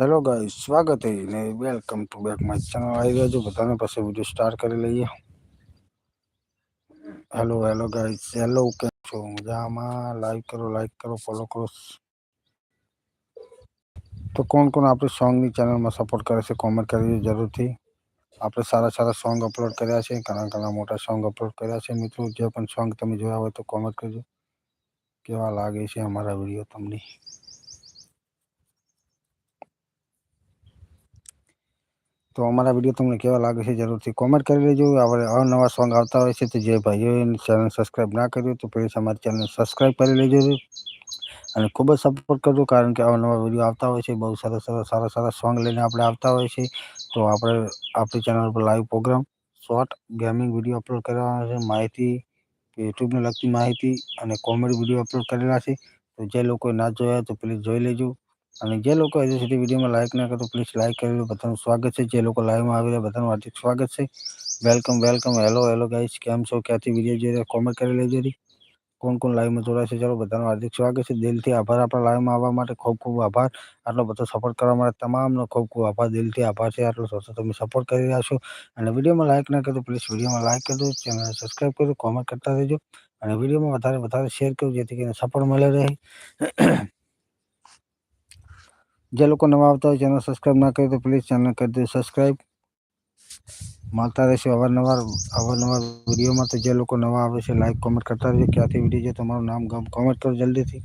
Hello guys સ્વાગત હે ને welcome to back my channel આવી ગયા છો બધાને પછી વીડિયો સ્ટાર્ટ કરી લઈએ. હેલો હેલો ગાઈસ હેલો કેમ છો? મજામાં? લાઈક કરો લાઈક કરો ફોલો કરો. તો કોણ કોણ આપણી સોંગની ચેનલમાં સપોર્ટ કરે છે કોમેન્ટ કરી જરૂરથી. આપણે સારા સારા સોંગ અપલોડ કર્યા છે, ઘણા ઘણા મોટા સોંગ અપલોડ કર્યા છે. મિત્રો, જે પણ સોંગ તમે જોયા હોય તો કોમેન્ટ કરજો. કેવા લાગે છે અમારા વીડિયો તમને? તો અમારા વીડિયો તમને કેવા લાગે છે જરૂરથી કોમેન્ટ કરી લેજો. આપણે અવનવા સોંગ આવતા હોય છે તો જે ભાઈઓએ ચેનલ સબસ્ક્રાઈબ ના કર્યું તો પ્લીઝ અમારી ચેનલ સબસ્ક્રાઈબ કરી લેજો. અને ખૂબ જ સપોર્ટ કરજો કારણ કે અવનવા વીડિયો આવતા હોય છે, બહુ સરસ સરસ સારા સારા સોંગ લઈને આપણે આવતા હોય છે. તો આપણે આપણી ચેનલ પર live programme short gaming video upload કરવાના છે. માહિતી યુટ્યુબને લગતી માહિતી અને કોમેડી વીડિયો અપલોડ કરેલા છે. તો જે લોકોએ ના જોયા તો પ્લીઝ જોઈ લેજો. અને જે લોકો હજી સુધી વિડીયોમાં લાઈક ના કરો પ્લીઝ લાઈક કરી બધાનું સ્વાગત છે. જે લોકો લાઈવમાં આવી રહ્યા બધાનું હાર્દિક સ્વાગત છે. Welcome welcome hello hello guys કેમ છો? ક્યાંથી વીડિયો જોઈ રહ્યા? કોમેન્ટ કરી લેજો કોણ કોણ લાઈવમાં જોડાશે? ચાલો, બધાનું હાર્દિક સ્વાગત છે. દિલથી આભાર આપણા લાઈવમાં આવવા માટે. ખૂબ ખૂબ આભાર. આટલો બધો સપોર્ટ કરવા માટે તમામનો ખૂબ ખૂબ આભાર. દિલથી આભાર છે. આટલો સસ્તો તમે સપોર્ટ કરી રહ્યા છો. અને વિડીયોમાં લાઈક ના કરો પ્લીઝ વિડીયોમાં લાઈક કરજો ચેનલ સબસ્ક્રાઈબ કરજો કોમેન્ટ કરતા રહેજો. અને વિડીયોમાં વધારે વધારે શેર કરો જેથી કરીને સપોર્ટ મળે રહે. જે લોકો નવા આવતા હોય ચેનલ સબસ્ક્રાઈબ ના કરે તો પ્લીઝ ચેનલ કરી દો સબસ્ક્રાઈબ મળતા રહેશે અવારનવાર અવારનવાર વિડીયોમાં તો જે લોકો નવા આવે છે લાઈક કોમેન્ટ કરતા રહેજો ક્યાંથી વિડીયો છે તમારું નામ ગામ કોમેન્ટ કરો જલ્દીથી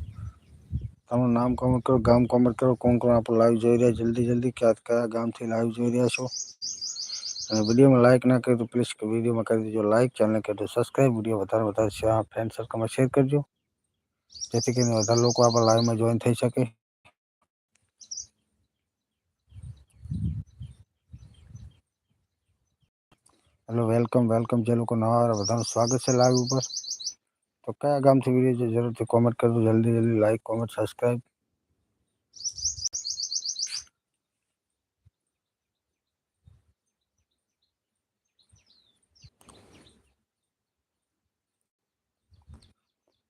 તમારું નામ કોમેન્ટ કરો ગામ કોમેન્ટ કરો કોણ કોણ આપણું લાઈવ જોઈ રહ્યા જલ્દી જલ્દી ક્યાં કયા ગામથી લાઈવ જોઈ રહ્યા છો અને વિડીયોમાં લાઈક ના કર્યું તો પ્લીઝ વિડીયોમાં કરી દેજો લાઈક ચેનલ કરી દો સબસ્ક્રાઈબ વિડીયો વધારે વધારે શેર ફ્રેન્ડ સર્કલમાં શેર કરજો જેથી કરીને વધારે લોકો આપણા લાઈવમાં જોઈન થઈ શકે હેલો વેલકમ વેલકમ જે લોકો નવા આવે બધાનું સ્વાગત છે લાઈવ ઉપર તો કયા ગામથી વિડીયો છે જરૂરથી કોમેન્ટ કરજો જલ્દી જલ્દી લાઈક કોમેન્ટ સબસ્ક્રાઈબ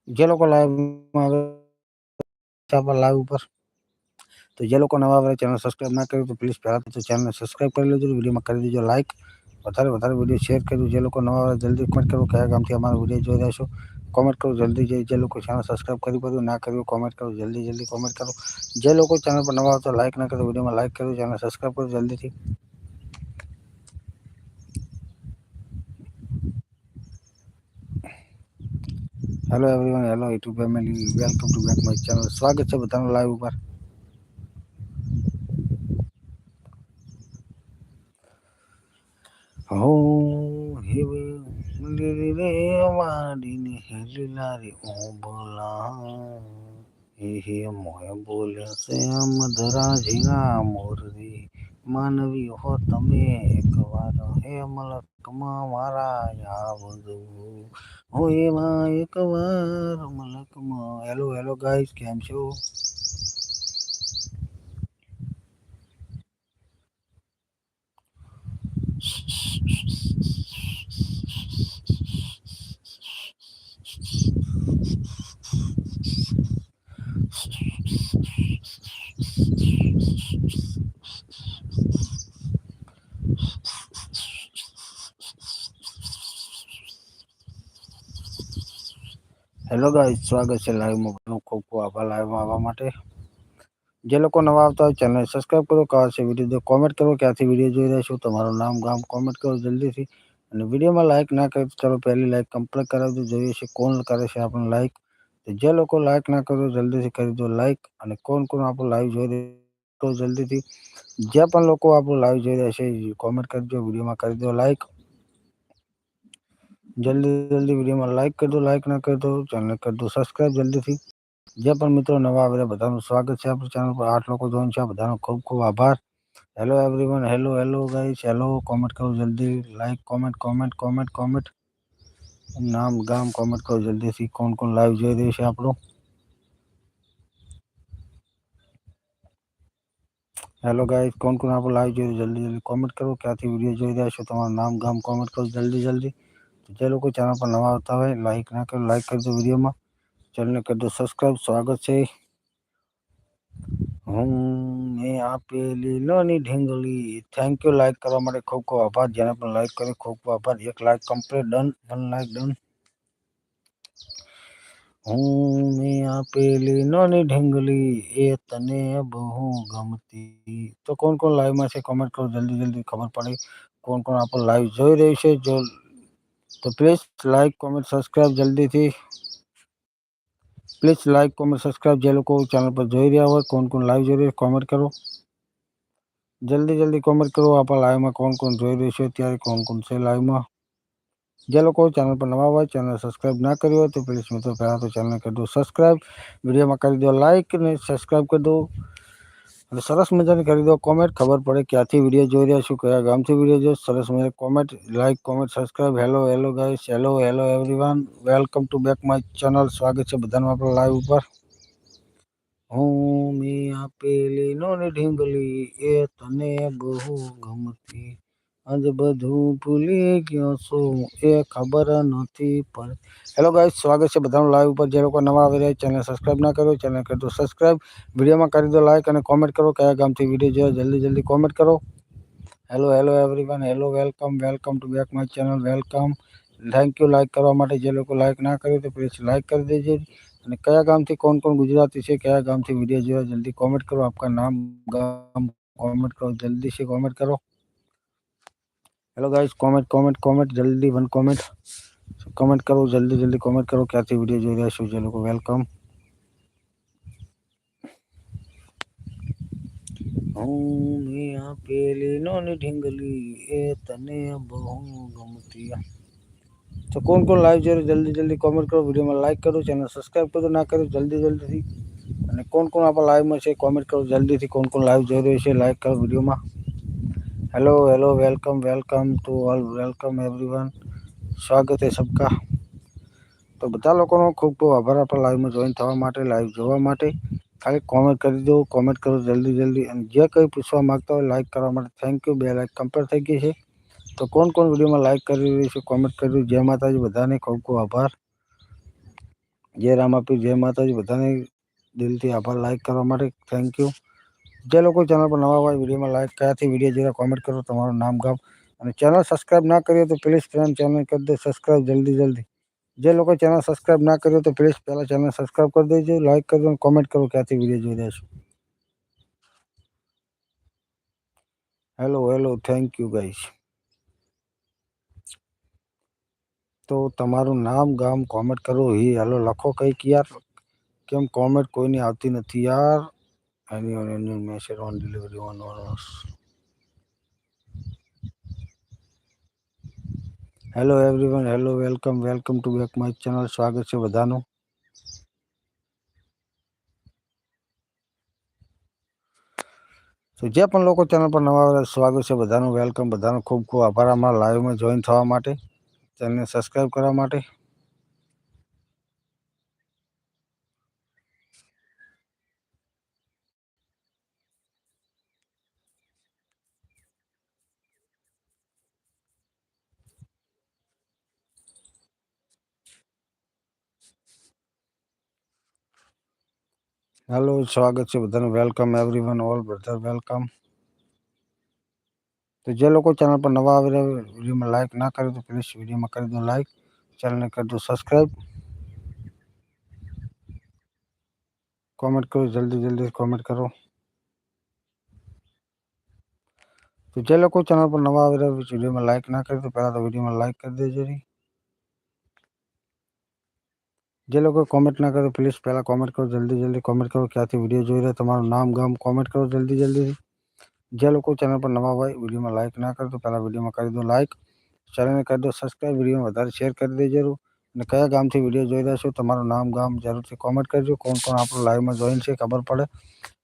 જે લોકો લાઈવમાં આવે લાઈવ ઉપર તો જે લોકો નવા આવે ચેનલ સબસ્ક્રાઈબ ના કર્યું તો પ્લીઝ પહેલાં તો ચેનલ સબસ્ક્રાઈબ કરી લેજો વિડીયોમાં કરી દેજો લાઈક વધારે વધારે વિડીયો શેર કરજો જે લોકો નવા આવે જલ્દી કમેન્ટ કરો કયા ગામથી અમારો વિડીયો જોઈ રહ્યા છો કોમેન્ટ કરો જલ્દી જે જે લોકો ચેનલ સબસ્ક્રાઈબ કરી પડ્યું ના કર્યું કોમેન્ટ કરો જલ્દી જલ્દી કોમેન્ટ કરો જે લોકો ચેનલ પર નવા આવતા લાઈક ના કરો વિડીયોમાં લાઈક કરો ચેનલ સબસ્ક્રાઈબ કરો જલ્દીથી hello everyone hello YouTube family welcome to back my channel સ્વાગત છે બધાનું લાઈવ ઉપર હો હેવે રે વાડીને હેલીલા રે ઓ બોલા હે મોય બોલે છે મધરા ઝીણા મોરરી માનવી હો તમે એકવાર હે મલકમાં મારા આવજો હો એવા એકવાર મલકમાં હેલો હેલો ગાઈસ કેમ છો ગાઈસ સ્વાગત છે લાઈવમાં ખૂબ ખૂબ આભાર લાઈવમાં આવવા માટે. જે લોકો નવા આવતા હોય ચેનલ સબસ્ક્રાઈબ કરો કહા છે વીડિયો કોમેન્ટ કરો, ક્યાંથી વીડિયો જોઈ રહ્યા છો, તમારું નામ ગામ કોમેન્ટ કરો જલ્દીથી. અને વિડીયોમાં લાઈક ના કરે તો ચાલો પહેલી લાઈક કમ્પ્લીટ કરાવજો જોઈએ છે કોણ કરે છે આપણને લાઈક તો જે લોકો લાઈક ના કરો જલ્દીથી કરી દો લાઈક અને કોણ કોણ આપણું લાઈવ જોઈ રહ્યા જલ્દીથી. જે પણ લોકો આપણું લાઈવ જોઈ રહ્યા છે કોમેન્ટ કરી દો, વિડીયોમાં કરી દો લાઈક જલ્દી જલ્દી વિડીયોમાં લાઈક કરી દો લાઈક ના કરી દો ચેનલ કરી દો સબસ્ક્રાઈબ જલ્દીથી જે પણ મિત્રો નવા આવેલા બધાનું સ્વાગત છે આપણી ચેનલ પર આઠ લોકો જોઈન છે બધાનો ખૂબ ખૂબ આભાર hello everyone hello hello guys hello comment કરો જલ્દી like comment comment comment comment નામ ગામ કોમેન્ટ કરો જલ્દીથી કોણ કોણ લાઈવ જોઈ રહ્યું છે આપણું હેલો ગાઈસ કોણ કોણ આપણું લાઈવ જોઈ જલ્દી જલ્દી કોમેન્ટ કરો ક્યાંથી વિડીયો જોઈ રહ્યા છો તમારું નામ ગામ કોમેન્ટ કરો જલ્દી જલ્દી જે લોકો ચેનલ પર નવા આવતા હોય લાઈક ના કરો લાઈક કરજો વિડીયોમાં ચેનલને કરી દો સબસ્ક્રાઈબ સ્વાગત છે હું મેં આપેલી લોની ઢીંગલી થેન્ક યુ લાઈક કરવા માટે ખૂબ ખૂબ આભાર જેને પણ લાઈક કર્યું ખૂબ ખૂબ આભાર એક like complete done one like done હું મેં આપેલી નોની ઢીંગલી એ તને બહુ ગમતી તો કોણ કોણ લાઈવમાં છે કોમેન્ટ કરો જલ્દી જલ્દી ખબર પડે કોણ કોણ આપણું લાઈવ જોઈ રહ્યું છે જો તો પ્લીઝ લાઇક કોમેન્ટ સબસ્ક્રાઈબ જલ્દીથી. પ્લીઝ લાઇક કોમેન્ટ સબસ્ક્રાઈબ જે લોકો ચેનલ પર જોઈ રહ્યા હોય, કોણ કોણ લાઈવ જોઈ રહ્યું કોમેન્ટ કરો. જલ્દી જલ્દી કોમેન્ટ કરો, આપણા લાઈવમાં કોણ કોણ જોઈ રહ્યું છે, અત્યારે કોણ કોણ છે લાઈવમાં જે લોકો ચેનલ પર નવા હોય ચેનલ સબસ્ક્રાઈબ ના કરી હોય તો પ્લીઝ મિત્રો પહેલાં તો ચેનલ કરી દો સબસ્ક્રાઈબ વિડીયોમાં કરી દો લાઇક અને સબસ્ક્રાઈબ કરી દો. અને સરસ મજાની કરી દો કોમેન્ટ ખબર પડે ક્યાંથી વીડિયો જોઈ રહ્યા છું, કયા ગામથી વીડિયો જોઈ સરસ મજા comment like comment subscribe hello hello guys hello hello everyone welcome to back my channel સ્વાગત છે બધાનું આપણા લાઈવ ઉપર. હું મેં આપેલી નોની ઢીંગલી, એ તને બહુ ગમતી. આજ બધું ભૂલી ગયો છું. એ ખબર નથી પડતી. હેલો ગાઈસ સ્વાગત છે બધાનું લાઈવ ઉપર. જે લોકો નવા આવી રહ્યા ચેનલ સબસ્ક્રાઈબ ના કર્યો ચેનલ કરી દો સબસ્ક્રાઈબ વિડીયોમાં કરી દો લાઈક અને કોમેન્ટ કરો, કયા ગામથી વીડિયો જોયો, જલ્દી જલ્દી કોમેન્ટ કરો. Hello hello everyone hello welcome welcome to back my channel welcome thank you like કરવા માટે જે લોકો લાઈક ના કર્યું તો પ્લીઝ લાઈક કરી દેજો. અને કયા ગામથી કોણ કોણ ગુજરાતી છે, કયા ગામથી વીડિયો જોયો, જલ્દી કોમેન્ટ કરો. આપકા નામ, ગામ કોમેન્ટ કરો, જલ્દી છે કોમેન્ટ કરો. Hello guys comment comment comment જલ્દી વન કોમેન્ટ કોમેન્ટ કરો જલ્દી જલ્દી કોમેન્ટ કરો ક્યાંથી વીડિયો જોઈ રહ્યા છો જે લોકો? વેલકમ હું મેં આપેલી નોની ઢીંગલી એ તને બહુ ગમતી. તો કોણ કોણ લાઈવ જોઈ જલ્દી જલ્દી કોમેન્ટ કરો વિડીયોમાં લાઈક કરો ચેનલ સબસ્ક્રાઈબ કરો ના કરો જલ્દી જલ્દીથી. અને કોણ કોણ આપણા લાઈવમાં છે કોમેન્ટ કરો જલ્દીથી કોણ કોણ લાઈવ જોઈ રહ્યું છે લાઈક કરો વિડીયોમાં. Hello hello welcome welcome to all welcome everyone સ્વાગત છે સબકા. તો બધા લોકોનો ખૂબ ખૂબ આભાર આપણા લાઈવમાં જોઈન થવા માટે લાઈવ જોવા માટે. ખાલી કોમેન્ટ કરી દો કોમેન્ટ કરો જલ્દી જલ્દી. અને જે કંઈ પૂછવા માગતા હોય લાઈક કરવા માટે થેન્ક યુ બે લાઈક કમ્પ્લીટ થઈ ગઈ છે. તો કોણ કોણ વિડીયોમાં લાઈક કરી રહ્યું છે કોમેન્ટ કરી રહ્યું જય માતાજી, બધાને ખૂબ ખૂબ આભાર. જય રામ આપી જય માતાજી, બધાને દિલથી આભાર લાઈક કરવા માટે. થેન્ક યુ જે લોકો ચેનલ પર નવા હોય વિડીયોમાં લાઈક કયાથી વીડિયો જરા કોમેન્ટ કરો. તમારું નામ ગામ અને ચેનલ સબસ્ક્રાઈબ ના કરીએ તો પ્લીઝ ફ્રેન્ડ ચેનલ કરી દો સબસ્ક્રાઈબ જલ્દી જલ્દી જે લોકો ચેનલ સબસ્ક્રાઈબ ના કર્યો તો પ્લીઝ પહેલાં ચેનલ સબસ્ક્રાઈબ કરી દેજો લાઈક કરજો અને કોમેન્ટ કરો ક્યાંથી વિડીયો જોઈ રહ્યા છો hello hello thank you guys તો તમારું નામ ગામ કોમેન્ટ કરો હી હેલો લખો કંઈક યાર કેમ કોમેન્ટ કોઈની આવતી નથી યાર any on any message on delivery on on hello everyone hello welcome welcome to back my channel સ્વાગત છે બધાનું તો જે પણ લોકો ચેનલ પર નવા સ્વાગત છે બધાનું વેલકમ બધાનો ખૂબ ખૂબ આભાર અમારા લાઈવમાં જોઈન થવા માટે ચેનલને સબસ્ક્રાઈબ કરવા માટે હેલો સ્વાગત છે બધાનું welcome everyone all brother welcome તો જે લોકો ચેનલ પર નવા આવી રહ્યા વિડીયોમાં લાઈક ના કરે તો પ્લીઝ વિડીયોમાં કરી દો લાઈક ચેનલને કરી દો સબસ્ક્રાઈબ કોમેન્ટ કરો જલ્દી જલ્દી કોમેન્ટ કરો તો જે લોકો ચેનલ પર નવા આવી રહ્યા વિડીયોમાં લાઈક ના કરે તો પહેલાં તો વિડીયોમાં લાઈક કરી દેજો જે લોકો કોમેન્ટ ના કરો પ્લીઝ પહેલાં કોમેન્ટ કરો જલ્દી જલ્દી કોમેન્ટ કરો ક્યાંથી વિડીયો જોઈ રહ્યા તમારું નામ ગામ કોમેન્ટ કરો જલ્દી જલ્દી જે લોકો ચેનલ પર નવા હોય વિડીયોમાં લાઈક ના કરે તો પહેલાં વિડીયોમાં કરી દો લાઈક ચેનલને કરી દો સબસ્ક્રાઈબ વિડીયોમાં વધારે શેર કરી દેજો અને કયા ગામથી વિડીયો જોઈ રહ્યા છો તમારું નામ ગામ જરૂરથી કોમેન્ટ કરજો કોણ કોણ આપણું લાઈવમાં જોઈન છે ખબર પડે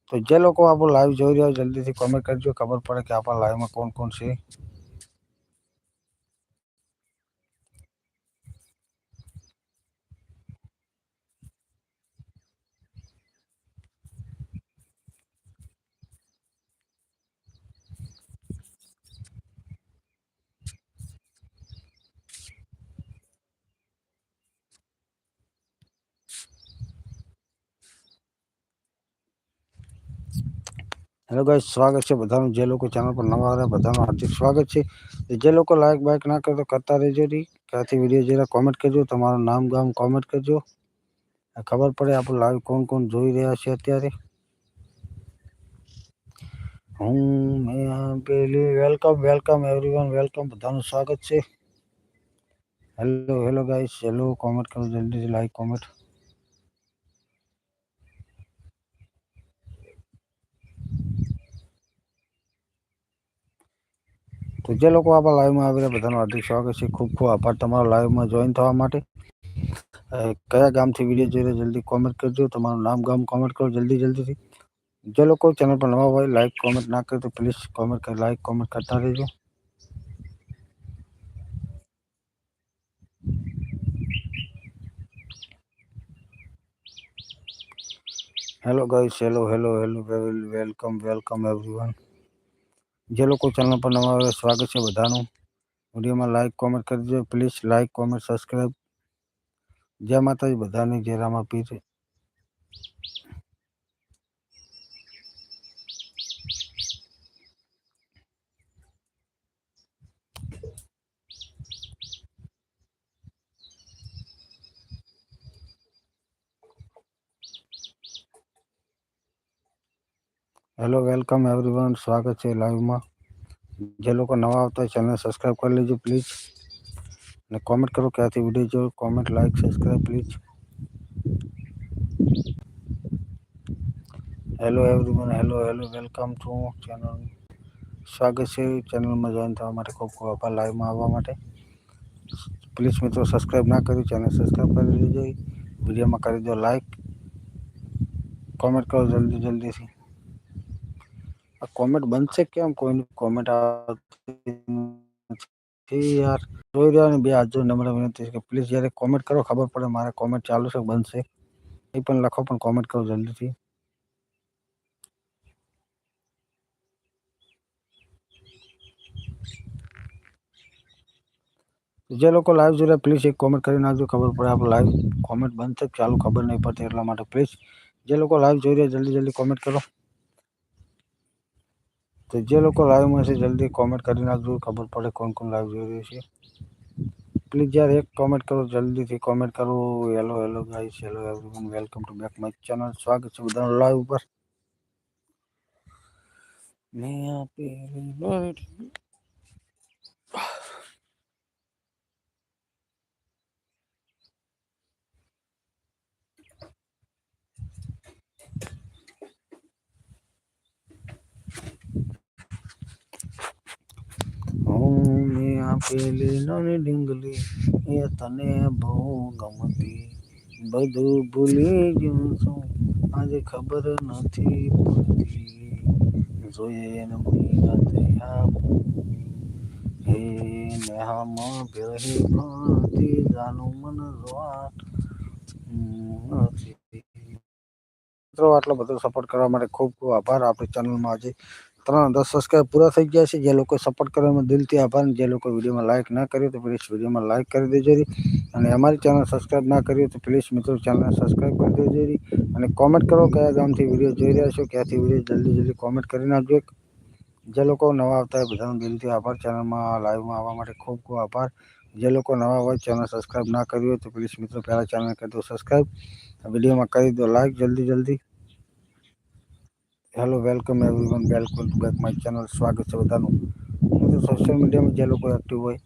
તો જે લોકો આપણું લાઈવ જોઈ રહ્યા હોય જલ્દીથી કોમેન્ટ કરજો ખબર પડે કે આપણા લાઈવમાં કોણ કોણ છે હેલો ગાઈસ સ્વાગત છે બધાનું જે લોકો ચેનલ પર નવા આવે બધાનું હાર્દિક સ્વાગત છે જે લોકો લાઈક બાઈક ના કરે તો કરતા રેજો ક્યાંથી વિડીયો જોયલા કોમેન્ટ કરજો તમારું નામ ગામ કોમેન્ટ કરજો ખબર પડે આપડું લાઈવ કોણ કોણ જોઈ રહ્યા છે અત્યારે હું પેલી વેલકમ વેલકમ એવરીવન વેલકમ બધાનું સ્વાગત છે hello hello guys hello comment કરો જલ્દીથી લાઈક કોમેન્ટ તો જે લોકો આપણા લાઈવમાં આવી રહ્યા બધાનું હાર્દિક સ્વાગત છે ખૂબ ખૂબ આભાર તમારો લાઈવમાં જોઈન થવા માટે કયા ગામથી વિડીયો જોઈ રહ્યા જલ્દી કોમેન્ટ કરજો તમારું નામ ગામ કોમેન્ટ કરો જલ્દી જલ્દીથી જે લોકો ચેનલ પર નવા હોય લાઈક કોમેન્ટ ના કરે તો પ્લીઝ કોમેન્ટ લાઈક કોમેન્ટ કરતા રહેજો hello guys hello hello hello welcome welcome everyone જે લોકો ચેનલ પર નવા આવે સ્વાગત છે બધાનું. વિડીયોમાં લાઈક કોમેન્ટ કરજો પ્લીઝ લાઈક કોમેન્ટ સબસ્ક્રાઈબ જય માતાજી બધાની, જય રામાપીર. હેલો વેલકમ એવરીવન સ્વાગત છે લાઈવમાં જે લોકો નવા આવતા હોય ચેનલ સબસ્ક્રાઈબ કરી લેજો પ્લીઝ અને કોમેન્ટ કરો ક્યાંથી વિડીયો જો comment like subscribe please hello everyone hello hello welcome to channel સ્વાગત છે ચેનલમાં જોઈન થવા માટે ખૂબ ખૂબ આભાર લાઈવમાં આવવા માટે પ્લીઝ મિત્રો સબસ્ક્રાઈબ ના કર્યું ચેનલ સબસ્ક્રાઈબ કરી દેજો વિડીયોમાં કરી દો લાઈક કોમેન્ટ કરો જલ્દી જલ્દીથી આ કોમેન્ટ બનશે કેમ? કોઈની કોમેન્ટ યાર. જોઈ રહ્યા ને બે હાજર નંબર વિનંતી કે પ્લીઝ જ્યારે કોમેન્ટ કરો ખબર પડે મારે કોમેન્ટ ચાલુ છે બનશે. એ પણ લખો પણ કોમેન્ટ કરો જલ્દીથી. જે લોકો લાઈવ જોઈ રહ્યા પ્લીઝ એક કોમેન્ટ કરી નાખજો, ખબર પડે આપણે લાઈવ કોમેન્ટ છે ચાલુ ખબર નહીં પડતી એટલા માટે. પ્લીઝ જે લોકો લાઈવ જોઈ રહ્યા, જલ્દી જલ્દી કોમેન્ટ કરો. તો જે લોકો લાઈવમાં છે, જલ્દી કોમેન્ટ કરી નાખજો, ખબર પડે કોણ કોણ લાઈવ જોઈ રહ્યું છે. પ્લીઝ યાર, એક કોમેન્ટ કરો, જલ્દીથી કોમેન્ટ કરો. Hello hello guys hello everyone welcome to back my channel સ્વાગત છે બધાનું લાઈવ ઉપર. મેં આપેલી હું મેં આપેલી નાની ડીંગલી, એ તને બહુ ગમતી બધું ભૂલી ગયો છું, આજે ખબર નથી પડતી. જોઈએ ને મહિના હે નેહામાં બેહી ભાતી જાનું મન વાત મિત્રો, આટલો બધો સપોર્ટ કરવા માટે ખૂબ ખૂબ આભાર. આપણી ચેનલમાં આજે ત્રણ દસ સબસ્ક્રાઈબ પૂરા થઈ ગયા છે. જે લોકો સપોર્ટ કરવામાં દિલથી આભાર. જે લોકો વિડીયોમાં લાઇક ના કર્યું, તો પ્લીઝ વિડીયોમાં લાઇક કરી દેજો અને અમારી ચેનલ સબસ્ક્રાઈબ ના કરી તો પ્લીઝ મિત્રો ચેનલને સબસ્ક્રાઈબ કરી દેજો અને કોમેન્ટ કરો કયા ગામથી વીડિયો જોઈ રહ્યા છો, ક્યાંથી વીડિયો જલ્દી જલ્દી કોમેન્ટ કરી નાખજો. જે લોકો નવા આવતા હોય, બધાનો દિલથી આભાર. ચેનલમાં લાઈવમાં આવવા માટે ખૂબ ખૂબ આભાર. જે લોકો નવા હોય ચેનલ સબસ્ક્રાઈબ ના કર્યું હોય, તો પ્લીઝ મિત્રો પહેલાં ચેનલ કરી દો સબસ્ક્રાઈબ વિડીયોમાં કરી દો લાઈક જલ્દી જલ્દી. hello welcome everyone welcome to back my channel સ્વાગત છે બધાનું સોશિયલ મીડિયામાં જે લોકો એક્ટિવ હોય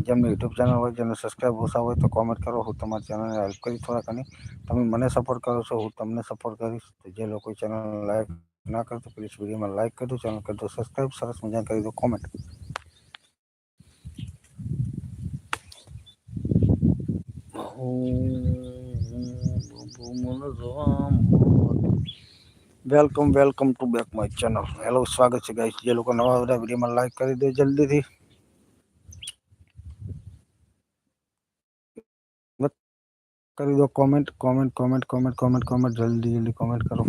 જેમને યુટ્યુબ ચેનલ હોય જેને સબસ્ક્રાઈબ ઓછા હોય તો કોમેન્ટ કરો હું તમારી ચેનલને હેલ્પ કરી થોડા ઘણી તમે મને સપોર્ટ કરો છો હું તમને સપોર્ટ કરીશ તો જે લોકો ચેનલ લાઈક ના કરતો પ્લીઝ વિડીયોમાં લાઈક કરી દો ચેનલ કરી દો સબસ્ક્રાઈબ સરસ મજા કરી દો comment welcome welcome to back my channel hello સ્વાગત છે ગાઈસ જે લોકો નવા બધા વિડીયોમાં લાઈક કરી દો જલ્દીથી કરી દો comment comment comment comment comment comment જલ્દી જલ્દી કોમેન્ટ કરો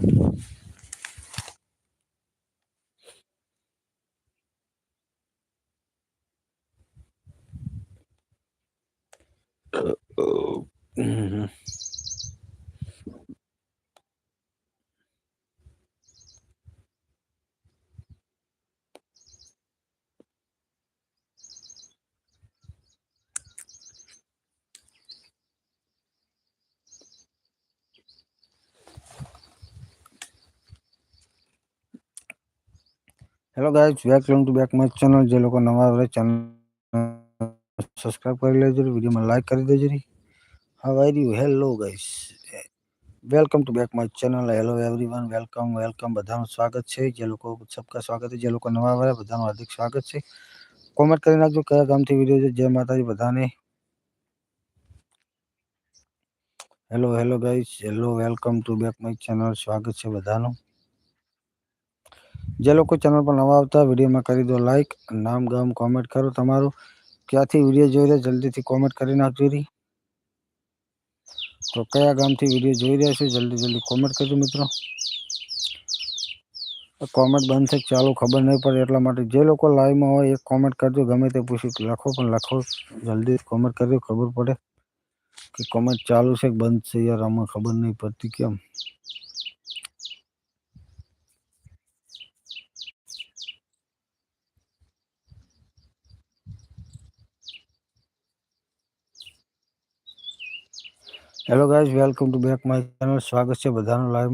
હમ hello guys welcome to back my channel જે લોકો નવા આવે ચેનલ સબસ્ક્રાઇબ કરી લેજો વિડીયોમાં લાઈક કરી દેજો how are you hello guys welcome to back my channel hello everyone welcome welcome બધાનું સ્વાગત છે જે લોકો સબકા સ્વાગત છે જે લોકો નવા આવ્યા બધાનું હાર્દિક સ્વાગત છે કોમેન્ટ કરી નાખજો કયા ગામથી વિડીયો છે જય માતાજી બધાને hello hello guys hello welcome to back my channel સ્વાગત છે બધાનું જે લોકો ચેનલ પર નવા આવતા વિડીયોમાં કરી દો લાઈક નામ ગામ કોમેન્ટ કરો તમારું. ક્યાંથી વીડિયો જોઈ રહ્યા જલ્દીથી કોમેન્ટ કરી નાખજો તો કયા ગામથી વીડિયો જોઈ રહ્યા છો, જલ્દી જલ્દી કોમેન્ટ કરજો મિત્રો. કોમેન્ટ બંધ છે, ચાલુ ખબર નહીં પડે એટલા માટે જે લોકો લાઈવમાં હોય એ કોમેન્ટ કરજો, ગમે તે પૂછ્યું લખો, પણ લખો જલ્દી કોમેન્ટ કરજો, ખબર પડે કે કોમેન્ટ ચાલુ છે કે બંધ છે યાર, આમાં ખબર નહીં પડતી કેમ. Hello guys welcome to back my channel સ્વાગત છે બધાનું લાઈવ